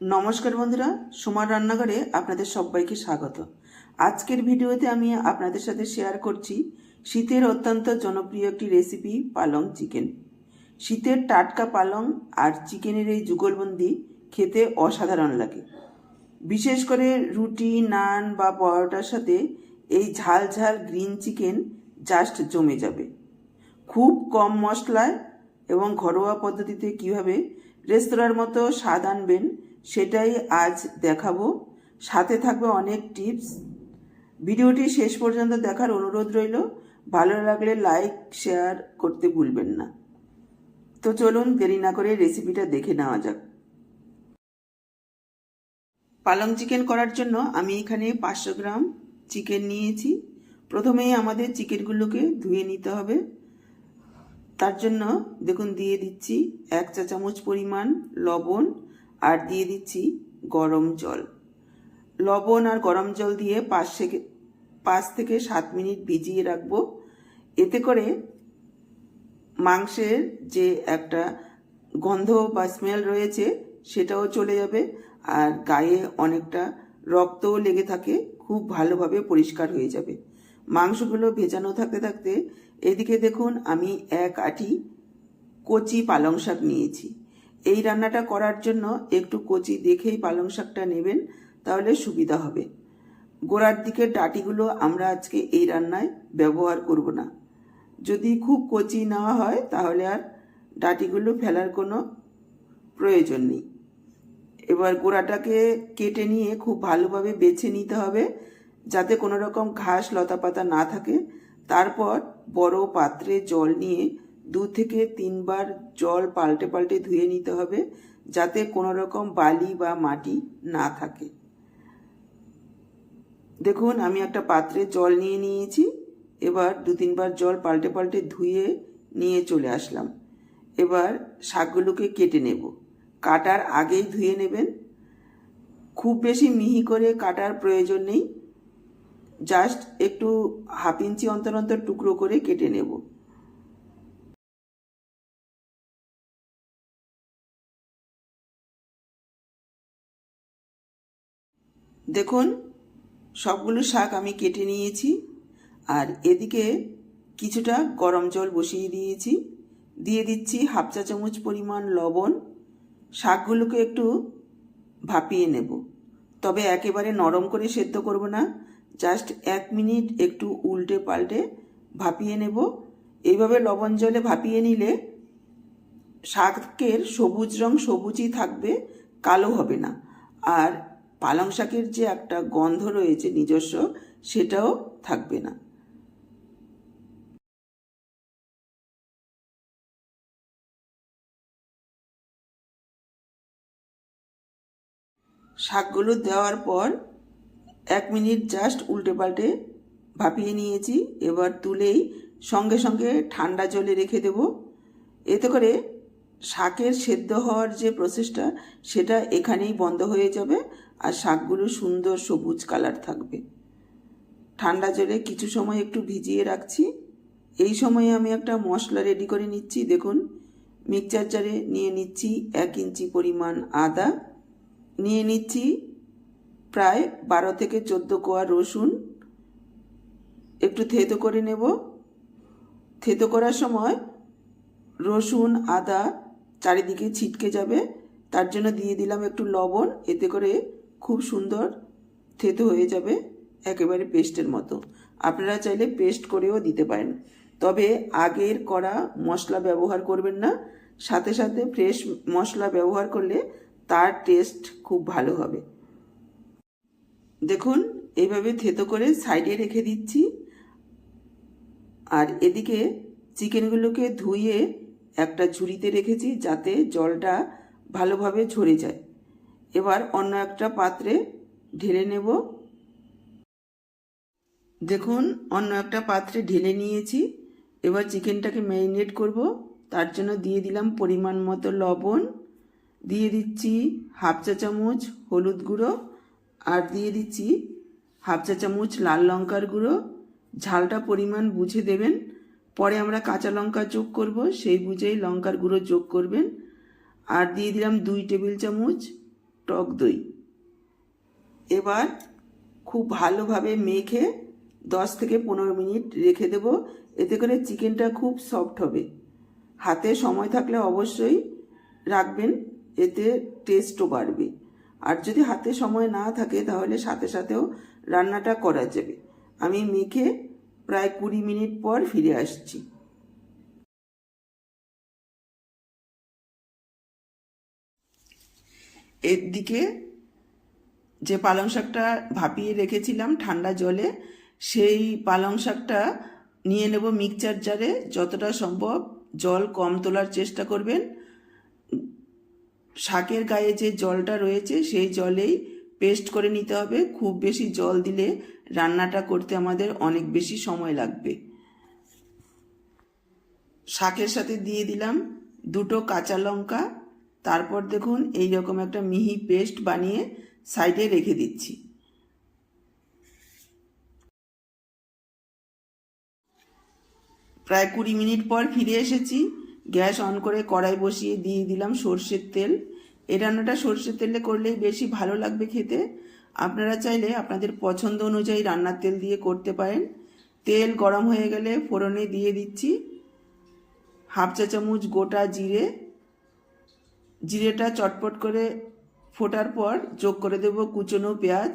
নমস্কার বন্ধুরা, সুমার রান্নাঘরে আপনাদের সবাইকে স্বাগত। আজকের ভিডিওতে আমি আপনাদের সাথে শেয়ার করছি শীতের অত্যন্ত জনপ্রিয় একটি রেসিপি পালং চিকেন শীতের টাটকা পালং আর চিকেনের এই যুগলবন্দি খেতে অসাধারণ লাগে। বিশেষ করে রুটি, নান বা পরোটার সাথে এই ঝাল ঝাল গ্রিন চিকেন জাস্ট জমে যাবে। খুব কম মশলায় এবং ঘরোয়া পদ্ধতিতে কীভাবে রেস্তোরাঁর মতো স্বাদ আনবেন সেটাই আজ দেখাবো। সাথে থাকবে অনেক টিপস। ভিডিওটি শেষ পর্যন্ত দেখার অনুরোধ রইল। ভালো লাগলে লাইক, শেয়ার করতে ভুলবেন না। তো চলুন দেরি না করে রেসিপিটা দেখে নেওয়া যাক। পালং চিকেন করার জন্য আমি এখানে পাঁচশো গ্রাম চিকেন নিয়েছি। প্রথমেই আমাদের চিকেনগুলোকে ধুয়ে নিতে হবে। তার জন্য দেখুন, দিয়ে দিচ্ছি এক চা চামচ পরিমাণ লবণ আর দিয়ে দিচ্ছি গরম জল। লবণ আর গরম জল দিয়ে পাঁচ থেকে পাঁচ থেকে সাত মিনিট ভিজিয়ে রাখব। এতে করে মাংসের যে একটা গন্ধ বা স্মেল রয়েছে সেটাও চলে যাবে আর গায়ে অনেকটা রক্তও লেগে থাকে, খুব ভালোভাবে পরিষ্কার হয়ে যাবে। মাংসগুলো ভেজানো থাকতে থাকতে এদিকে দেখুন আমি এক আটি কচি পালং শাক নিয়েছি। এই রান্নাটা করার জন্য একটু কচি দেখেই পালং শাকটা নেবেন, তাহলে সুবিধা হবে। গোড়ার দিকের ডাটিগুলো আমরা আজকে এই রান্নায় ব্যবহার করব না। যদি খুব কচি নেওয়া হয়, তাহলে আর ডাটিগুলো ফেলার কোনো প্রয়োজন নেই। এবার গোড়াটাকে কেটে নিয়ে খুব ভালোভাবে বেছে নিতে হবে, যাতে কোনো রকম ঘাস, লতাপাতা না থাকে। তারপর বড় পাত্রে জল নিয়ে দু থেকে তিনবার জল পাল্টে পাল্টে ধুয়ে নিতে হবে যাতে কোনো রকম বালি বা মাটি না থাকে। দেখুন, আমি একটা পাত্রে জল নিয়ে নিয়েছি, এবার দু তিনবার জল পাল্টে পাল্টে ধুয়ে নিয়ে চলে আসলাম। এবার শাকগুলোকে কেটে নেব। কাটার আগেই ধুয়ে নেবেন। খুব বেশি মিহি করে কাটার প্রয়োজন নেই। জাস্ট একটু হাফ ইঞ্চি অন্তর অন্তর টুকরো করে কেটে নেব। দেখুন, সবগুলো শাক আমি কেটে নিয়েছি আর এদিকে কিছুটা গরম জল বসিয়ে দিয়েছি। দিয়ে দিচ্ছি হাফ চা চামচ পরিমাণ লবণ। শাকগুলোকে একটু ভাপিয়ে নেব। তবে একেবারে নরম করে সেদ্ধ করব না। জাস্ট এক মিনিট একটু উল্টে পাল্টে ভাপিয়ে নেব। এইভাবে লবণ জলে ভাপিয়ে নিলে শাকের সবুজ রং সবুজই থাকবে, কালো হবে না। আর পালং শাকের যে একটা গন্ধ রয়েছে নিজস্ব, সেটাও থাকবে না। শাকগুলো দেওয়ার পর এক মিনিট জাস্ট উল্টে পাল্টে ভাপিয়ে নিয়েছি। এবার তুলেই সঙ্গে সঙ্গে ঠান্ডা জলে রেখে দেব। এতে করে শাকের সেদ্ধ হওয়ার যে প্রসেসটা সেটা এখানেই বন্ধ হয়ে যাবে। আর শাকগুলো সুন্দর সবুজ কালার থাকবে। ঠান্ডা জলে কিছু সময় একটু ভিজিয়ে রাখছি। এই সময়ে আমি একটা মশলা রেডি করে নিচ্ছি। দেখুন মিক্সচার জারে নিয়ে নিচ্ছি এক ইঞ্চি পরিমাণ আদা। নিয়ে নিচ্ছি প্রায় বারো থেকে চোদ্দ কোয়া রসুন। একটু থেতো করে নেব। থেতো করার সময় রসুন, আদা চারিদিকে ছিটকে যাবে। তার জন্য দিয়ে দিলাম একটু লবণ। এতে করে খুব সুন্দর থেতো হয়ে যাবে একেবারে পেস্টের মতো। আপনারা চাইলে পেস্ট করেও দিতে পারেন। তবে আগের করা মশলা ব্যবহার করবেন না। সাথে সাথে ফ্রেশ মশলা ব্যবহার করলে তার টেস্ট খুব ভালো হবে। দেখুন, এইভাবে থেতো করে সাইডে রেখে দিচ্ছি। আর এদিকে চিকেনগুলোকে ধুয়ে একটা ঝুড়িতে রেখেছি যাতে জলটা ভালোভাবে ঝরে যায়। এবার অন্য একটা পাত্রে ঢেলে নেব। দেখুন, অন্য একটা পাত্রে ঢেলে নিয়েছি। এবার চিকেনটাকে ম্যারিনেট করব। তার জন্য দিয়ে দিলাম পরিমাণ মতো লবণ। দিয়ে দিচ্ছি হাফ চা চামচ হলুদ গুঁড়ো আর দিয়ে দিচ্ছি হাফ চা চামচ লাল লঙ্কার গুঁড়ো। ঝালটা পরিমাণ বুঝে দেবেন। পরে আমরা কাঁচা লঙ্কা যোগ করব। সেই বুঝেই লঙ্কার গুঁড়ো যোগ করবেন। আর দিয়ে দিলাম দুই টেবিল চামচ টক দই। এবার খুব ভালোভাবে মেখে দশ থেকে পনেরো মিনিট রেখে দেব। এতে করে চিকেনটা খুব সফট হবে। হাতে সময় থাকলে অবশ্যই রাখবেন, এতে টেস্টও বাড়বে। আর যদি হাতে সময় না থাকে, তাহলে সাথে সাথেও রান্নাটা করা যাবে। আমি মেখে প্রায় কুড়ি মিনিট পর ফিরে আসছি। এর দিকে যে পালং শাকটা ভাপিয়ে রেখেছিলাম ঠান্ডা জলে, সেই পালং শাকটা নিয়ে নেব মিক্সচার জারে। যতটা সম্ভব জল কম তোলার চেষ্টা করবেন। শাকের গায়ে যে জলটা রয়েছে, সেই জলেই পেস্ট করে নিতে হবে। খুব বেশি জল দিলে রান্নাটা করতে আমাদের অনেক বেশি সময় লাগবে। শাকের সাথে দিয়ে দিলাম দুটো কাঁচা লঙ্কা তারপর দেখুন এই রকম একটা মিহি পেস্ট বানিয়ে সাইডে রেখে দিচ্ছি। প্রায় কুড়ি মিনিট পর ফিরে এসেছি। গ্যাস অন করে কড়াই বসিয়ে দিয়ে দিলাম সর্ষের তেল। এই রান্নাটা সর্ষের তেলে করলেই বেশি ভালো লাগবে খেতে। আপনারা চাইলে আপনাদের পছন্দ অনুযায়ী রান্নার তেল দিয়ে করতে পারেন। তেল গরম হয়ে গেলে ফোড়নে দিয়ে দিচ্ছি। হাফ চা চামচ গোটা জিরে জিরেটা চটপট করে ফোটার পর যোগ করে দেব কুচনো পেঁয়াজ।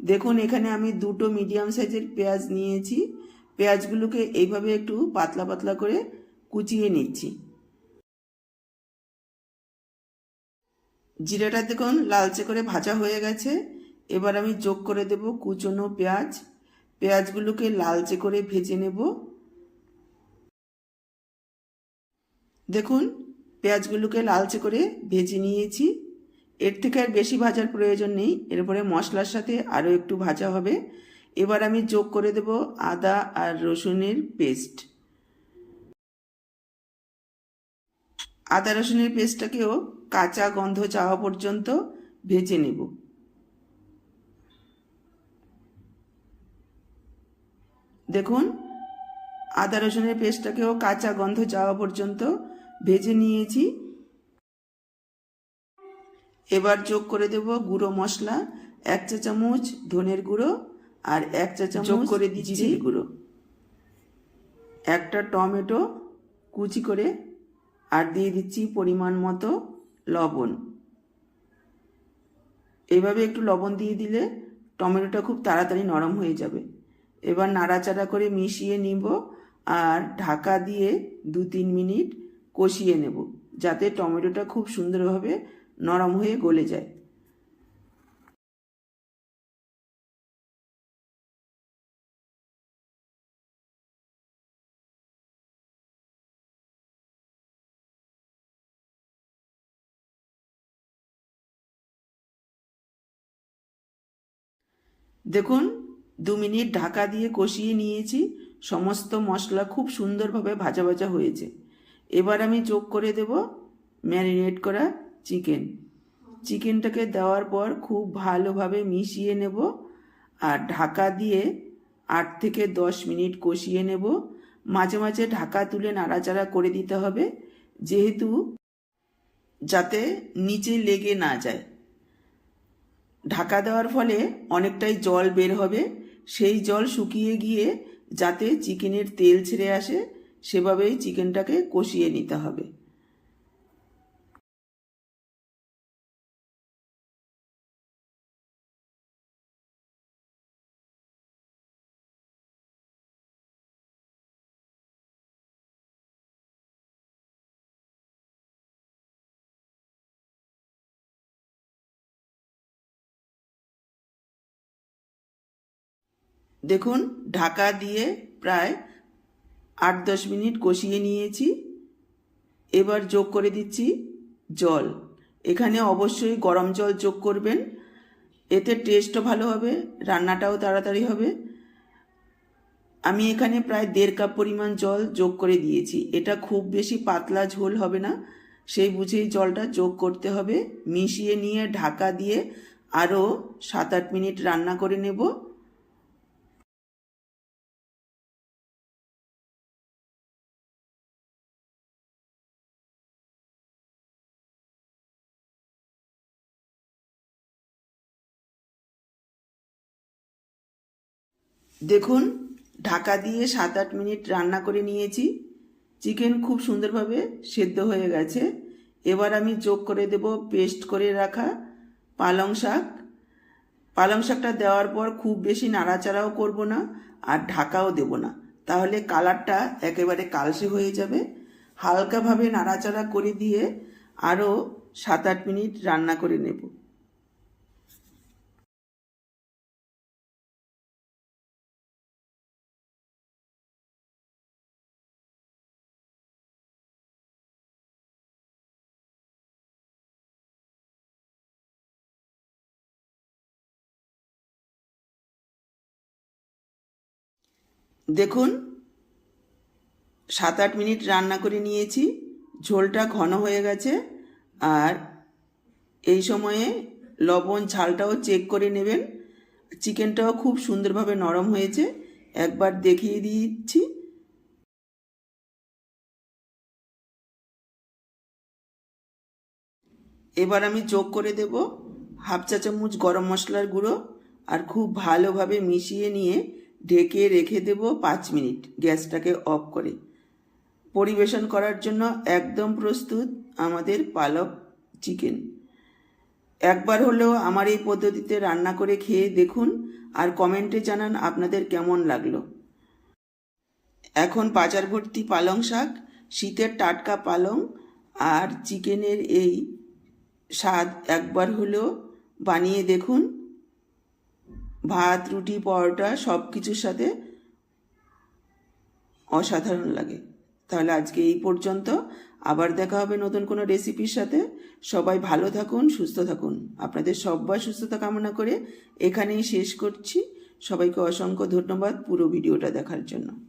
দেখুন, এখানে আমি দুটো মিডিয়াম সাইজের পেঁয়াজ নিয়েছি। পেঁয়াজগুলোকে এইভাবে একটু পাতলা পাতলা করে কুচিয়ে নিচ্ছি। জিরাটা দেখুন লালচে করে ভাজা হয়ে গেছে। এবার আমি যোগ করে দেব কুচনো পেঁয়াজ। পেঁয়াজগুলোকে লালচে করে ভেজে নেব। দেখুন পেঁয়াজগুলোকে লালচে করে ভেজে নিয়েছি। এর থেকে আর বেশি ভাজার প্রয়োজন নেই। এরপরে মশলার সাথে আরও একটু ভাজা হবে। এবার আমি যোগ করে দেব আদা আর রসুনের পেস্ট। আদা রসুনের পেস্টটাকেও কাঁচা গন্ধ চাওয়া পর্যন্ত ভেজে নেব। দেখুন, আদা রসুনের পেস্টটাকেও কাঁচা গন্ধ যাওয়া পর্যন্ত ভেজে নিয়েছি। এবার যোগ করে দেব গুঁড়ো মশলা এক চা চামচ ধনের গুঁড়ো আর এক চা চামচ যোগ করে দিচ্ছি। গুঁড়ো। একটা টমেটো কুচি করে আর দিয়ে দিচ্ছি পরিমাণ মতো লবণ। এভাবে একটু লবণ দিয়ে দিলে টমেটোটা খুব তাড়াতাড়ি নরম হয়ে যাবে। এবার নাড়াচাড়া করে মিশিয়ে নিব আর ঢাকা দিয়ে দু তিন মিনিট কষিয়ে নেব, যাতে টমেটোটা খুব সুন্দরভাবে নরম হয়ে গলে যায়। দেখুন, দু মিনিট ঢাকা দিয়ে কষিয়ে নিয়েছি। সমস্ত মশলা খুব সুন্দরভাবে ভাজা ভাজা হয়েছে। এবার আমি যোগ করে দেব ম্যারিনেট করা চিকেন। চিকেনটাকে দেওয়ার পর খুব ভালোভাবে মিশিয়ে নেব আর ঢাকা দিয়ে আট থেকে দশ মিনিট কষিয়ে নেব। মাঝে মাঝে ঢাকা তুলে নাড়াচাড়া করে দিতে হবে যেহেতু যাতে নিচে লেগে না যায়। ঢাকা দেওয়ার ফলে অনেকটাই জল বের হবে। সেই জল শুকিয়ে গিয়ে যাতে চিকেনের তেল ছেড়ে আসে সেভাবেই চিকেনটাকে কষিয়ে নিতে হবে। দেখুন ঢাকা দিয়ে প্রায় আট দশ মিনিট কষিয়ে নিয়েছি। এবার যোগ করে দিচ্ছি জল। এখানে অবশ্যই গরম জল যোগ করবেন। এতে টেস্টও ভালো হবে, রান্নাটাও তাড়াতাড়ি হবে। আমি এখানে প্রায় দেড় কাপ পরিমাণ জল যোগ করে দিয়েছি। এটা খুব বেশি পাতলা ঝোল হবে না। সেই বুঝেই জলটা যোগ করতে হবে। মিশিয়ে নিয়ে ঢাকা দিয়ে আরও সাত আট মিনিট রান্না করে নেব। দেখুন, ঢাকা দিয়ে সাত আট মিনিট রান্না করে নিয়েছি। চিকেন খুব সুন্দরভাবে সেদ্ধ হয়ে গেছে। এবার আমি যোগ করে দেব পেস্ট করে রাখা পালং শাক। পালং শাকটা দেওয়ার পর খুব বেশি নাড়াচাড়াও করব না আর ঢাকাও দেব না। তাহলে কালারটা একেবারে কালসে হয়ে যাবে। হালকাভাবে নাড়াচাড়া করে দিয়ে আরও সাত আট মিনিট রান্না করে নেব। দেখুন, সাত আট মিনিট রান্না করে নিয়েছি, ঝোলটা ঘন হয়ে গেছে, আর এই সময়ে লবণ ঝালটাও চেক করে নেবেন। চিকেনটাও খুব সুন্দরভাবে নরম হয়েছে, একবার দেখিয়ে দিচ্ছি। এবার আমি যোগ করে দেব হাফ চা চামচ গরম মশলার গুঁড়ো, আর খুব ভালোভাবে মিশিয়ে নিয়ে ঢেকে রেখে দেব পাঁচ মিনিট গ্যাসটাকে অফ করে। পরিবেশন করার জন্য একদম প্রস্তুত আমাদের পালক চিকেন। একবার হলেও আমার এই পদ্ধতিতে রান্না করে খেয়ে দেখুন আর কমেন্টে জানান আপনাদের কেমন লাগল। এখন বাজার ভর্তি পালং শাক, শীতের টাটকা পালং আর চিকেনের এই স্বাদ একবার হলেও বানিয়ে দেখুন। ভাত, রুটি, পরোটা সব কিছুর সাথে অসাধারণ লাগে। তাহলে আজকে এই পর্যন্ত। আবার দেখা হবে নতুন কোনো রেসিপির সাথে। সবাই ভালো থাকুন, সুস্থ থাকুন। আপনাদের সব্বার সুস্থতা কামনা করে এখানেই শেষ করছি। সবাইকে অসংখ্য ধন্যবাদ পুরো ভিডিওটা দেখার জন্য।